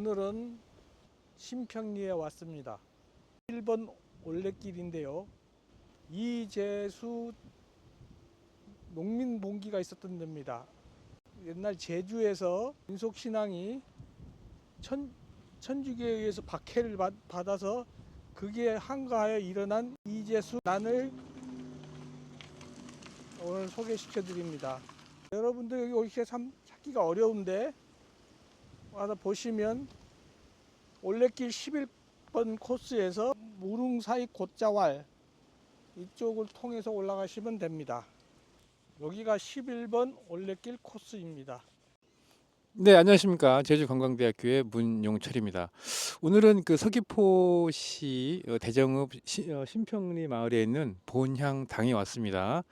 오늘은 심평리에 왔습니다. 1번 올레길인데요. 이재수 농민 봉기가 있었던 데입니다. 옛날 제주에서 민속신앙이 천, 천주교에 의해서 박해를 받, 받아서 그게 한가하여 일어난 이재수 난을 오늘 소개시켜 드립니다. 여러분들 여기 오기가 참 찾기가 어려운데 와서 보시면 올레길 11번 코스에서 무릉사이 곧자왈 이쪽을 통해서 올라가시면 됩니다. 여기가 11번 올레길 코스입니다. 네, 안녕하십니까. 제주관광대학교의 문용철입니다. 오늘은 그 서귀포시 어, 대정읍 시- 어, 신평리 마을에 있는 본향 당에 왔습니다.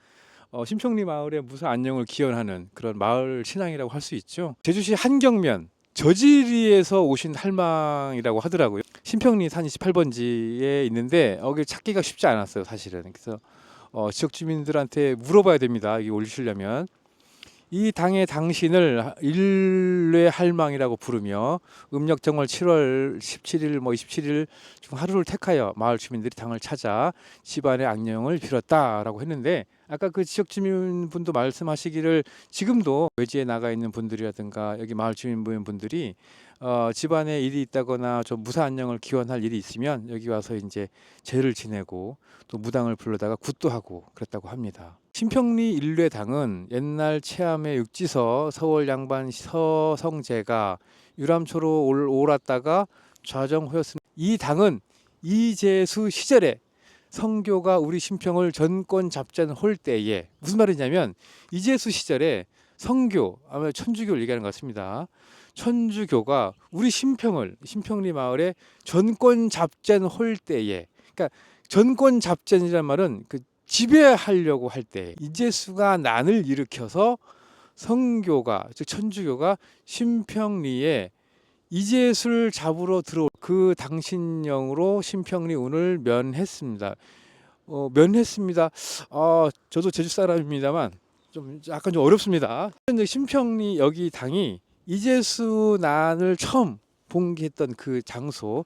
어, 신평리 마을의 무사 안녕을 기원하는 그런 마을 신앙이라고 할 수 있죠. 제주시 한경면 저지리에서 오신 할망이라고 하더라고요. 신평리 산 28번지에 있는데 여기 찾기가 쉽지 않았어요, 사실은. 그래서 어, 지역 주민들한테 물어봐야 됩니다. 이게 올리시려면. 이 당의 당신을 일례 할망이라고 부르며 음력 정월 7월 17일 뭐 27일 중 하루를 택하여 마을 주민들이 당을 찾아 집안의 악령을 빌었다라고 했는데 아까 그 지역 주민분도 말씀하시기를 지금도 외지에 나가 있는 분들이라든가 여기 마을 주민분들이 어, 집안에 일이 있다거나 좀 무사 안녕을 기원할 일이 있으면 여기 와서 이제 제를 지내고 또 무당을 불러다가 굿도 하고 그랬다고 합니다. 신평리 일례당은 옛날 체암의 육지서 서월 양반 서성재가 유람초로 올, 옳았다가 좌정호였습니다. 이 당은 이재수 시절에 성교가 우리 신평을 전권 잡자는 홀 때에 무슨 말이냐면 이재수 시절에 성교 아마 천주교를 얘기하는 것 같습니다. 천주교가 우리 신평을 신평리 마을에 전권 잡잔 홀 때에 그러니까 전권 잡잔이란 말은 그 지배하려고 할 때 이재수가 난을 일으켜서 성교가 즉 천주교가 신평리에 이재수를 잡으러 들어올 그 당신령으로 신평리 운을 면했습니다. 어, 면했습니다. 어, 저도 제주 사람입니다만 좀 약간 좀 어렵습니다. 근데 신평리 여기 당이 이재수 난을 처음 봉기했던 그 장소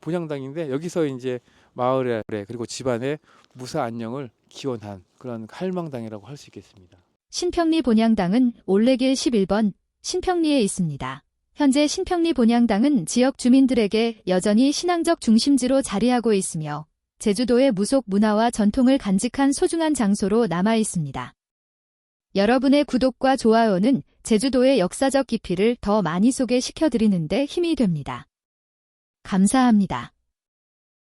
본향당인데 여기서 이제 마을에 그리고 집안의 무사 안녕을 기원한 그런 할망당이라고 할 수 있겠습니다. 신평리 본향당은 올레길 11번 신평리에 있습니다. 현재 신평리 본향당은 지역 주민들에게 여전히 신앙적 중심지로 자리하고 있으며 제주도의 무속 문화와 전통을 간직한 소중한 장소로 남아 있습니다. 여러분의 구독과 좋아요는 제주도의 역사적 깊이를 더 많이 소개시켜 드리는데 힘이 됩니다. 감사합니다.